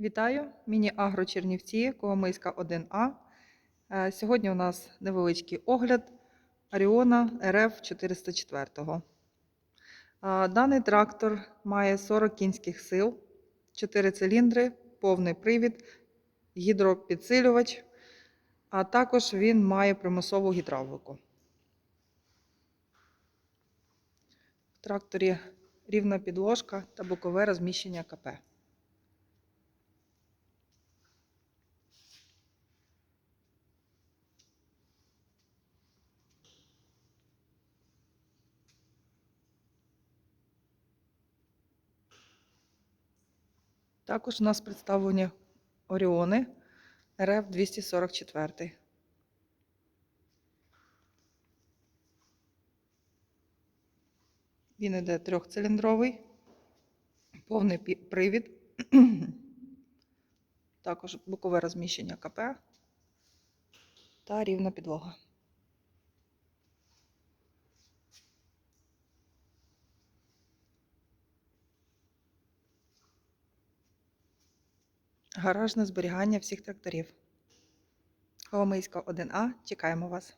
Вітаю! Міні-агро Чернівці, Коломийська 1А. Е, Сьогодні у нас невеличкий огляд Аріона РФ 404. Е, Даний трактор має 40 кінських сил, 4 циліндри, повний привід, гідропідсилювач, а також він має примусову гідравлику. В тракторі рівна підложка та бокове розміщення КП. Також у нас представлені Оріони РФ 244. Він іде трьохциліндровий, повний привід, також бокове розміщення КП та рівна підлога. Гаражне зберігання всіх тракторів. Коломийська 1А. Чекаємо вас.